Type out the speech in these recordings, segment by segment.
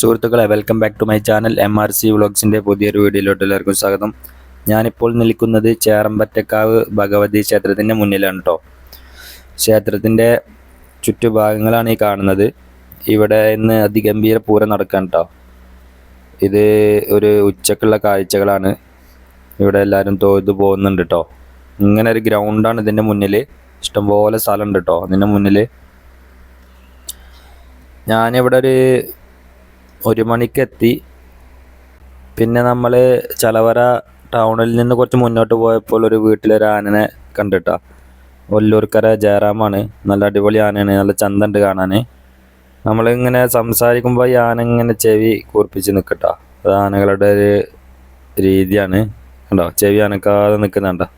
സുഹൃത്തുക്കളെ welcome back to my channel M R C വ്ളോഗ്സിന്റെ പുതിയൊരു വീഡിയോയിലോട്ട് എല്ലാവർക്കും സ്വാഗതം. ഞാനിപ്പോൾ നിൽക്കുന്നത് ചേറമ്പറ്റക്കാവ് ഭഗവതി ക്ഷേത്രത്തിന്റെ മുന്നിലാണ് കേട്ടോ ക്ഷേത്രത്തിന്റെ ചുറ്റുഭാഗങ്ങളാണ് ഈ കാണുന്നത്. ഇവിടെ ഇന്ന് അതിഗംഭീര പൂരം നടക്കാൻ കേട്ടോ ഇത് ഒരു ഉച്ചക്കുള്ള കാഴ്ചകളാണ്. ഇവിടെ എല്ലാവരും തൊഴുതു പോകുന്നുണ്ട് കേട്ടോ ഇങ്ങനെ ഒരു ഗ്രൗണ്ടാണ് ഇതിന്റെ മുന്നിൽ ഇഷ്ടംപോലെ സ്ഥലമുണ്ട് കേട്ടോ അതിന്റെ മുന്നിൽ ഞാനിവിടെ ഒരു ഒരു മണിക്ക് എത്തി പിന്നെ നമ്മൾ ചലവര ടൗണിൽ നിന്ന് കുറച്ച് മുന്നോട്ട് പോയപ്പോൾ ഒരു വീട്ടിലൊരു ആനനെ കണ്ടിട്ടാ. വല്ലൂർക്കര ജയറാമാണ്. നല്ല അടിപൊളി ആനയാണ്. നല്ല ചന്തണ്ട് കാണാൻ നമ്മളിങ്ങനെ സംസാരിക്കുമ്പോൾ ഈ ആന ഇങ്ങനെ ചെവി കൂർപ്പിച്ച് നിൽക്കട്ടോ അത് ആനകളുടെ ഒരു രീതിയാണ്. കണ്ടോ? ചെവി അനക്കാതെ നിൽക്കുന്നുണ്ടോ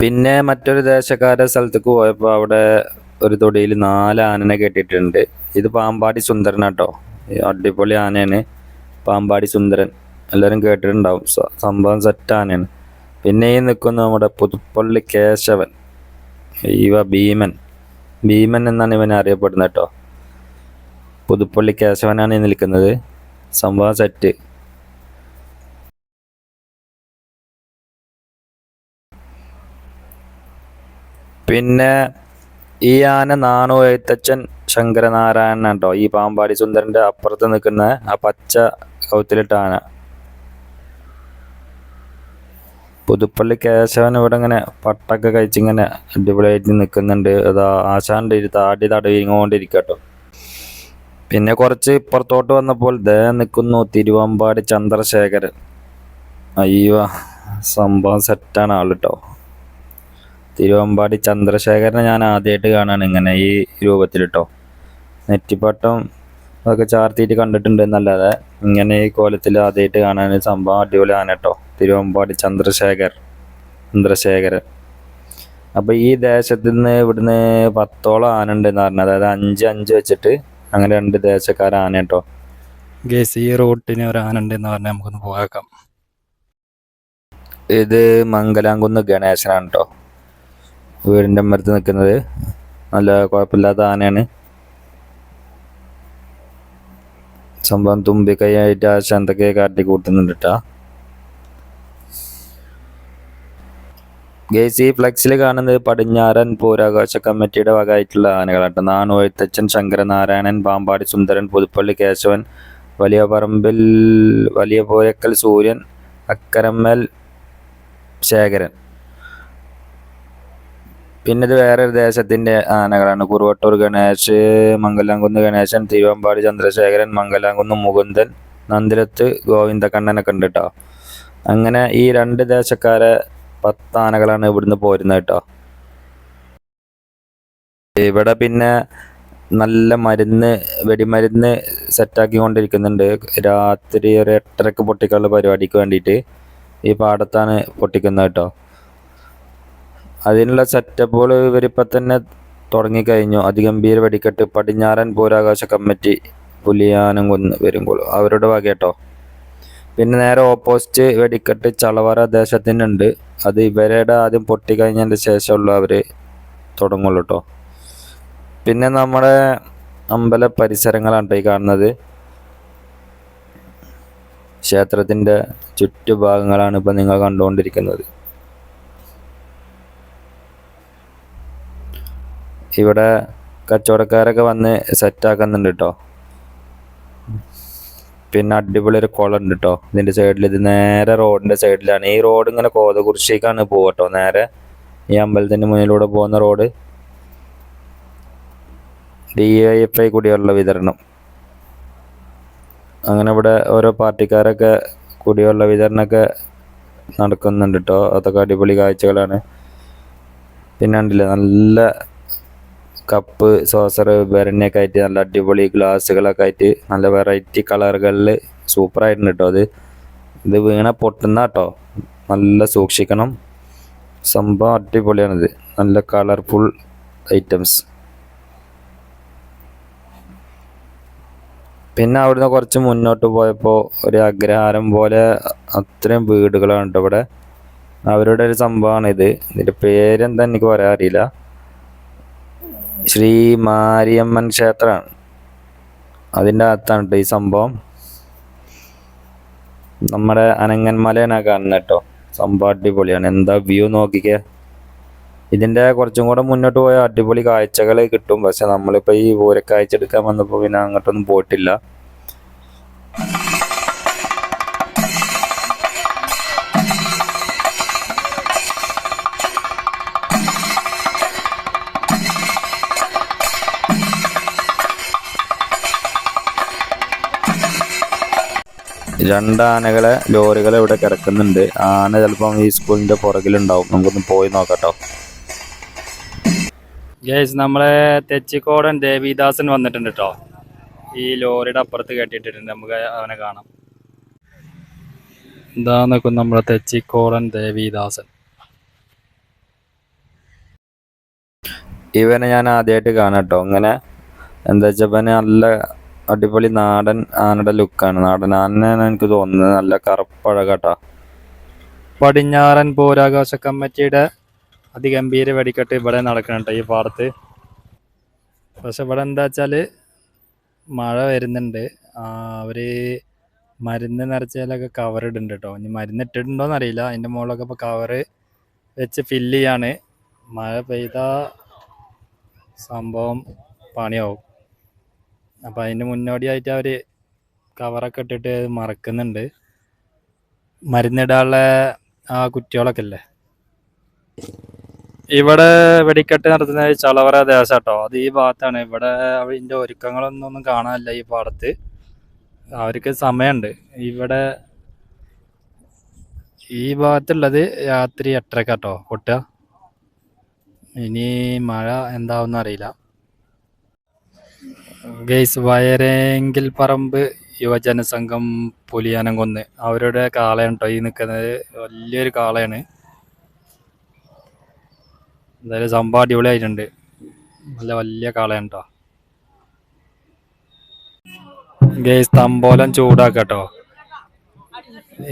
പിന്നെ മറ്റൊരു ദേശക്കാരുടെ സ്ഥലത്തേക്ക് പോയപ്പോൾ അവിടെ ഒരു തൊടിയിൽ നാല് ആനനെ കെട്ടിയിട്ടുണ്ട്. ഇത് പാമ്പാടി സുന്ദരൻ കേട്ടോ അടിപൊളി ആനയാണ്. പാമ്പാടി സുന്ദരൻ. എല്ലാവരും കേട്ടിട്ടുണ്ടാവും. സംഭവം സെറ്റ് ആനയാണ്. പിന്നെ ഈ നിൽക്കുന്ന നമ്മുടെ പുതുപ്പള്ളി കേശവൻ. ഇവ ഭീമൻ. ഭീമൻ എന്നാണ് ഇവനെ അറിയപ്പെടുന്നത് കേട്ടോ. പുതുപ്പള്ളി കേശവനാണ് ഈ നിൽക്കുന്നത്. സംഭവം സെറ്റ് പിന്നെ ഈ ആന നാണു എഴുത്തച്ഛൻ ശങ്കരനാരായണൻ കേട്ടോ ഈ പാമ്പാടി സുന്ദരന്റെ അപ്പുറത്ത് നിൽക്കുന്ന ആ പച്ച കൗത്തിലിട്ട ആന പുതുപ്പള്ളി കേശവൻ ഇവിടെ ഇങ്ങനെ പട്ടൊക്കെ കഴിച്ചിങ്ങനെ അടിപൊളിയായിട്ട് നിൽക്കുന്നുണ്ട്. അതാ ആശാന്റെ ഒരു താടി തടവിങ്ങോണ്ടിരിക്കട്ടോ. പിന്നെ കുറച്ച് ഇപ്പുറത്തോട്ട് വന്നപ്പോൾ ദേ നിൽക്കുന്നു തിരുവമ്പാടി ചന്ദ്രശേഖരൻ അയ്യോ സംഭവം സെറ്റാണ് ആൾ കേട്ടോ തിരുവമ്പാടി ചന്ദ്രശേഖരനെ ഞാൻ ആദ്യമായിട്ട് കാണാണ് ഇങ്ങനെ ഈ രൂപത്തിൽ കേട്ടോ നെറ്റിപ്പട്ടം അതൊക്കെ ചാർത്തിയിട്ട് കണ്ടിട്ടുണ്ട് എന്നല്ലാതെ ഇങ്ങനെ ഈ കോലത്തിൽ ആദ്യമായിട്ട് കാണാൻ സംഭവം അടിപൊളി ആന കേട്ടോ. തിരുവമ്പാടി ചന്ദ്രശേഖർ ചന്ദ്രശേഖരൻ അപ്പോൾ ഈ ദേശത്തു നിന്ന് ഇവിടുന്ന് പത്തോളം ആന ഉണ്ടെന്ന് പറഞ്ഞത് അതായത് അഞ്ച് അഞ്ച് വെച്ചിട്ട് അങ്ങനെ രണ്ട് ദേശക്കാർ ആന കേട്ടോ. ഗേസ് ഈ റൂട്ടിന് ഒരു ആന ഉണ്ടെന്ന് പറഞ്ഞാൽ നമുക്കൊന്ന് പോകാം ഇത് മംഗലാംകുന്ന് ഗണേശനാണ് കേട്ടോ. വീടിന്റെ അമ്മരത്ത് നിൽക്കുന്നത്. നല്ല കുഴപ്പമില്ലാത്ത ആനയാണ്. സംഭവം തുമ്പിക്കൈയായിട്ട് ആ ചന്തക്കെ കാട്ടി കൂട്ടുന്നുണ്ട് കേട്ടാ ഗേസ് ഈ ഫ്ലെക്സിൽ കാണുന്നത് പടിഞ്ഞാറൻ പൂരാഘോഷ കമ്മിറ്റിയുടെ വകയായിട്ടുള്ള ആനകളാണ് നാണു എഴുത്തച്ഛൻ ശങ്കരനാരായണൻ പാമ്പാടി സുന്ദരൻ പുതുപ്പള്ളി കേശവൻ വലിയ പറമ്പിൽ വലിയ പോരക്കൽ സൂര്യൻ അക്കരമ്മൽ ശേഖരൻ. പിന്നെ ഇത് വേറൊരു ദേശത്തിന്റെ ആനകളാണ് കുറുവട്ടൂർ ഗണേഷ് മംഗലാംകുന്ന് ഗണേശൻ തിരുവമ്പാടി ചന്ദ്രശേഖരൻ മംഗലാംകുന്ന് മുകുന്ദൻ നന്ദിലത്ത് ഗോവിന്ദക്കണ്ണനൊക്കെ ഉണ്ട് കേട്ടോ അങ്ങനെ ഈ രണ്ട് ദേശക്കാരെ പത്ത് ആനകളാണ് ഇവിടുന്ന് പോരുന്നത് കേട്ടോ ഇവിടെ പിന്നെ നല്ല മരുന്ന് വെടിമരുന്ന് സെറ്റാക്കി കൊണ്ടിരിക്കുന്നുണ്ട് രാത്രി ഒരു എട്ടരക്ക് പൊട്ടിക്കാനുള്ള പരിപാടിക്ക് വേണ്ടിയിട്ട് ഈ പാടത്താണ് പൊട്ടിക്കുന്നത് കേട്ടോ അതിനുള്ള സെറ്റപ്പുകൾ ഇവരിപ്പോൾ തന്നെ തുടങ്ങിക്കഴിഞ്ഞു. അതിഗംഭീര വെടിക്കെട്ട് പടിഞ്ഞാറൻ പൂരാകാശ കമ്മിറ്റി പുലിയാനം കുന്ന് വരുമ്പോൾ അവരുടെ വക കേട്ടോ പിന്നെ നേരെ ഓപ്പോസിറ്റ് വെടിക്കെട്ട് ചളവറ ദേശത്തിനുണ്ട്. അത് ഇവരുടെ ആദ്യം പൊട്ടിക്കഴിഞ്ഞതിന്റെ ശേഷമുള്ള അവർ തുടങ്ങുള്ളൂ കേട്ടോ പിന്നെ നമ്മുടെ അമ്പല പരിസരങ്ങളാണ് ഈ കാണുന്നത്. ക്ഷേത്രത്തിന്റെ ചുറ്റുഭാഗങ്ങളാണ് ഇപ്പം നിങ്ങൾ കണ്ടുകൊണ്ടിരിക്കുന്നത്. ഇവിടെ കച്ചവടക്കാരൊക്കെ വന്ന് സെറ്റാക്കുന്നുണ്ട് കേട്ടോ പിന്നെ അടിപൊളി ഒരു കുളം ഉണ്ട് കേട്ടോ ഇതിന്റെ സൈഡിൽ ഇത് നേരെ റോഡിന്റെ സൈഡിലാണ് ഈ റോഡ് ഇങ്ങനെ കോതകുറിശിക്കാണ് പോകട്ടോ നേരെ ഈ അമ്പലത്തിന്റെ മുന്നിലൂടെ പോകുന്ന road D Y F I കുടിവെള്ള വിതരണം. അങ്ങനെ ഇവിടെ ഓരോ പാർട്ടിക്കാരൊക്കെ കുടിവെള്ള വിതരണമൊക്കെ നടക്കുന്നുണ്ട് കേട്ടോ അതൊക്കെ അടിപൊളി കാഴ്ചകളാണ്. പിന്നെ ഉണ്ടല്ലേ നല്ല കപ്പ് സോസർ ഭരണിയൊക്കെ ആയിട്ട് നല്ല അടിപൊളി ഗ്ലാസ്സുകളൊക്കെ ആയിട്ട് നല്ല വെറൈറ്റി കളറുകളിൽ സൂപ്പറായിട്ടുണ്ട് കേട്ടോ അത്. ഇത് വീണ പൊട്ടുന്ന കേട്ടോ നല്ല സൂക്ഷിക്കണം. സംഭവം അടിപൊളിയാണിത്. നല്ല കളർഫുൾ ഐറ്റംസ് പിന്നെ അവിടുന്ന് കുറച്ച് മുന്നോട്ട് പോയപ്പോൾ ഒരു അഗ്രഹാരം പോലെ അത്രയും വീടുകളാണ് കേട്ടോ ഇവിടെ. അവരുടെ ഒരു സംഭവമാണ് ഇത് ഇതിന്റെ പേരെന്താ എനിക്ക് പറയാൻ അറിയില്ല. ശ്രീ മാരിയമ്മൻ ക്ഷേത്രമാണ്. അതിന്റെ അകത്താണ് കേട്ടോ ഈ സംഭവം. നമ്മുടെ അനങ്ങന്മലയാണ് കാണുന്നത് കേട്ടോ സംഭവം അടിപൊളിയാണ്. എന്താ വ്യൂ നോക്കിക്കേ. ഇതിന്റെ കുറച്ചും കൂടെ മുന്നോട്ട് പോയാൽ അടിപൊളി കാഴ്ചകൾ കിട്ടും. പക്ഷെ നമ്മളിപ്പോൾ ഈ പൂരക്കാഴ്ച എടുക്കാൻ വന്നപ്പോൾ പിന്നെ അങ്ങോട്ടൊന്നും പോയിട്ടില്ല. രണ്ട് ആനകളെ ലോറികൾ ഇവിടെ കിടക്കുന്നുണ്ട്. ആന ചിലപ്പം ഈ സ്കൂളിന്റെ പുറകിലുണ്ടാവും. നമുക്കൊന്ന് പോയി നോക്കട്ടോ. ഗേസ് നമ്മളെ തെച്ചിക്കോടൻ ദേവിദാസൻ വന്നിട്ടുണ്ട് കേട്ടോ ഈ ലോറിയുടെ അപ്പുറത്ത് കെട്ടിയിട്ടുണ്ട് നമുക്ക് അവനെ കാണാം. എന്താ നോക്കും നമ്മളെ തെച്ചിക്കോടൻ ദേവിദാസൻ. ഇവനെ ഞാൻ ആദ്യമായിട്ട് കാണാം കേട്ടോ ഇങ്ങനെ എന്താ വെച്ചപ്പോ നല്ല അടിപൊളി നാടൻ ആനയുടെ ലുക്കാണ്. നാടൻ ആനയാണ് എനിക്ക് തോന്നുന്നത് നല്ല കറുപ്പഴകട്ട. പടിഞ്ഞാറൻ പൗരാകാശ കമ്മിറ്റിയുടെ അതിഗംഭീര വെടിക്കെട്ട് ഇവിടെ നടക്കണുണ്ട് ഈ പാടത്ത് പക്ഷെ ഇവിടെ എന്താ വെച്ചാൽ മഴ വരുന്നുണ്ട്. ആ, അവർ മരുന്ന് നിറച്ചതിലൊക്കെ കവർ ഇടുന്നുണ്ട് കേട്ടോ ഇനി മരുന്ന് ഇട്ടിട്ടുണ്ടോ അറിയില്ല അതിന്റെ മുകളിലൊക്കെ ഇപ്പൊ കവറ് വെച്ച് ഫില്ല് ചെയ്യാണ്. മഴ പെയ്ത സംഭവം പണിയാവും. അപ്പൊ അതിന് മുന്നോടിയായിട്ട് അവർ കവറൊക്കെ ഇട്ടിട്ട് മറക്കുന്നുണ്ട്. മരുന്നിടാനുള്ള ആ കുറ്റികളൊക്കെ അല്ലേ ഇവിടെ വെടിക്കെട്ട് നടത്തുന്ന ചളവറ ദേശം കേട്ടോ. അത് ഈ ഭാഗത്താണ്. ഇവിടെ അതിന്റെ ഒരുക്കങ്ങളൊന്നും ഒന്നും കാണാനില്ല ഈ പാടത്ത്. അവർക്ക് സമയമുണ്ട്. ഇവിടെ ഈ ഭാഗത്തുള്ളത് രാത്രി എട്ടരക്കാട്ടോ. കൊട്ടുക ഇനി മഴ എന്താവുന്ന അറിയില്ല. ഗെയ്സ് വയറെങ്കിൽ പറമ്പ് യുവജന സംഘം പുലിയാനം കൊന്ന്. അവരുടെ കാളയാണ് കേട്ടോ ഈ നിൽക്കുന്നത് വലിയൊരു കാളയാണ്. എന്തായാലും സംഭവം അടിപൊളിയായിട്ടുണ്ട്. നല്ല വലിയ കാളയാണ് കേട്ടോ ഗെയ്സ് തമ്പോലം ചൂടാക്കട്ടോ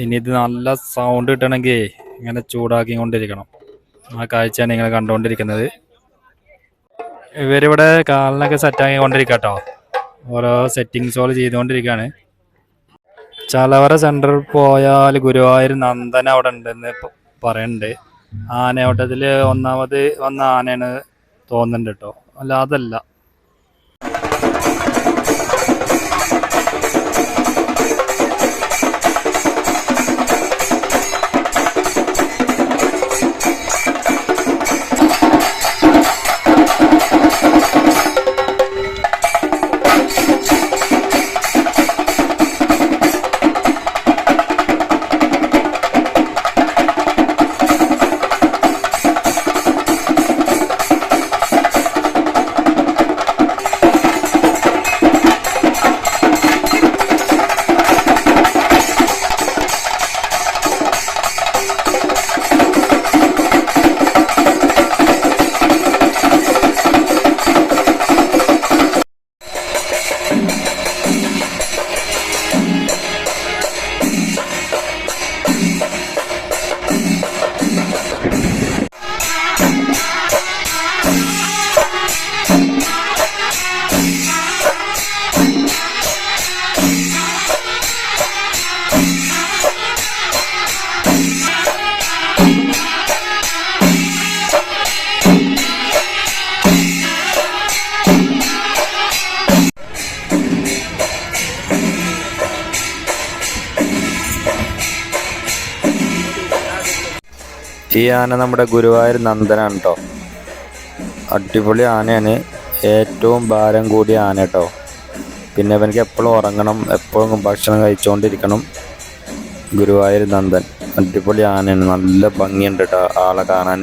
ഇനി ഇത് നല്ല സൗണ്ട് കിട്ടണമെങ്കിൽ ഇങ്ങനെ ചൂടാക്കി കൊണ്ടിരിക്കണം ആ കാഴ്ചയാണ് നിങ്ങൾ കണ്ടുകൊണ്ടിരിക്കുന്നത്. ഇവരിവിടെ കാലിനൊക്കെ സെറ്റാക്കി കൊണ്ടിരിക്കട്ടോ. ഓരോ സെറ്റിങ്സുകൾ ചെയ്തുകൊണ്ടിരിക്കുകയാണ് ചലവറ സെന്ററിൽ പോയാൽ ഗുരുവായൂർ നന്ദൻ അവിടെ ഉണ്ടെന്ന് പറയുന്നുണ്ട് ആനയോട്ടത്തിൽ ഒന്നാമത് വന്ന ആനയാണ് തോന്നുന്നുണ്ട് കേട്ടോ അല്ല അതല്ല. ഈ ആന നമ്മുടെ ഗുരുവായൂർ നന്ദനാണ് കേട്ടോ അടിപൊളി ആനയാണ്. ഏറ്റവും ഭാരം കൂടിയ ആന കേട്ടോ പിന്നെ അവനക്ക് എപ്പോഴും ഉറങ്ങണം എപ്പോഴും ഭക്ഷണം കഴിച്ചുകൊണ്ടിരിക്കണം ഗുരുവായൂർ നന്ദൻ. അടിപൊളി ആനയാണ്. നല്ല ഭംഗിയുണ്ട് കേട്ടോ ആളെ കാണാൻ.